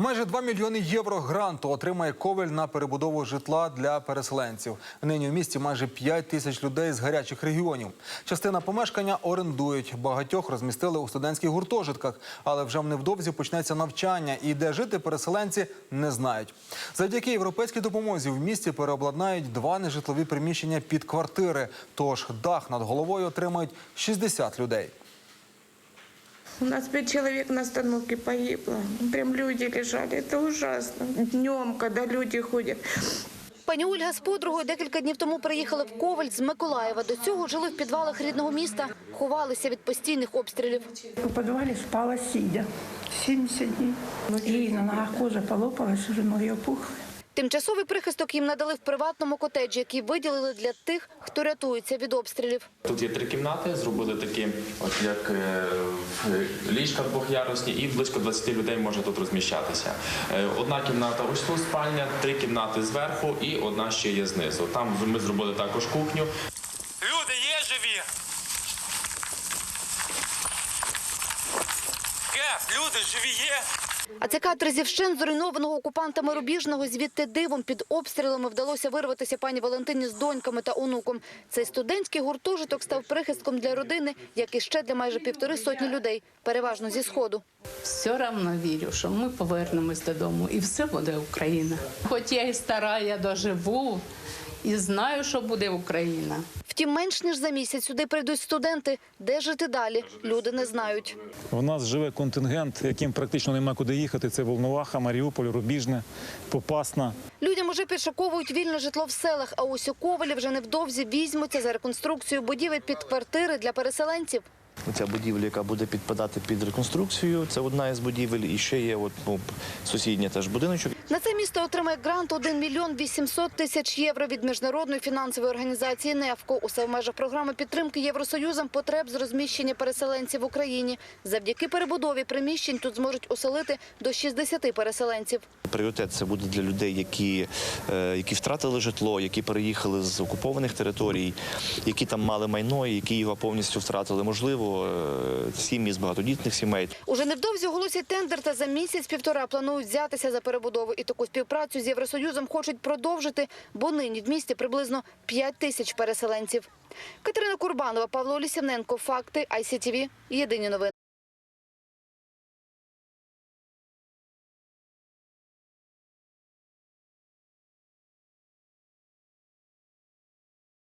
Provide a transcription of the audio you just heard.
Майже 2 мільйони євро гранту отримає Ковель на перебудову житла для переселенців. Нині в місті майже 5 тисяч людей з гарячих регіонів. Частина помешкання орендують. Багатьох розмістили у студентських гуртожитках, але вже невдовзі почнеться навчання. І де жити переселенці не знають. Завдяки європейській допомозі в місті переобладнають два нежитлові приміщення під квартири. Тож дах над головою отримають 60 людей. У нас пять человек на остановке погибло. Прям люди лежали. Это ужасно. Днем, когда люди ходят. Пані Ольга з подругою декілька днів тому приїхали в Коваль з Миколаєва. До цього жили в підвалах рідного міста, ховалися від постійних обстрілів. У подвале спала сидя 70 дней. И на ногах кожа полопалась, уже ноги опухли. Тимчасовий прихисток їм надали в приватному котеджі, який виділили для тих, хто рятується від обстрілів. Тут є три кімнати, зробили такі, от як е, в- ліжка двохярусні, і близько 20 людей може тут розміщатися. Е, Одна кімната ось тут спальня, три кімнати зверху і одна ще є знизу. Там ми зробили також кухню. Люди є живі. Кеф, люди живі є. А це кадри зі вщен зруйнованого окупантами Рубіжного. Звідти дивом під обстрілами вдалося вирватися пані Валентині з доньками та онуком. Цей студентський гуртожиток став прихистком для родини, як і ще для майже півтори сотні людей, переважно зі сходу. Все равно вірю, що ми повернемось додому, і все буде Україна. Хоч я і стара, я доживу і знаю, що буде Україна. Втім, менш ніж за місяць сюди прийдуть студенти. Де жити далі? Люди не знають. У нас живе контингент, яким практично нема куди їхати. Це Волноваха, Маріуполь, Рубіжне, Попасна. Людям уже підшуковують вільне житло в селах, а ось у Ковалі вже невдовзі візьмуться за реконструкцію будівель під квартири для переселенців. Ця будівля, яка буде підпадати під реконструкцію, це одна із будівель. І ще є от, ну, сусідня теж будиночок. На це місто отримає грант 1 мільйон 800 тисяч євро від міжнародної фінансової організації «НЕФКО». Усе в межах програми підтримки Євросоюзом потреб з розміщення переселенців в Україні. Завдяки перебудові приміщень тут зможуть оселити до 60 переселенців. Пріоритет це буде для людей, які, е, які втратили житло, які переїхали з окупованих територій, які там мали майно, які його повністю втратили. Можливо, е, сім'ї з багатодітних сімей. Уже невдовзі оголосять тендер та за місяць-півтора планують взятися за перебудову. І таку співпрацю з Євросоюзом хочуть продовжити, бо нині в місті приблизно 5 тисяч переселенців. Катерина Курбанова, Павло Лісівненко. Факти ICTV. Єдині новини.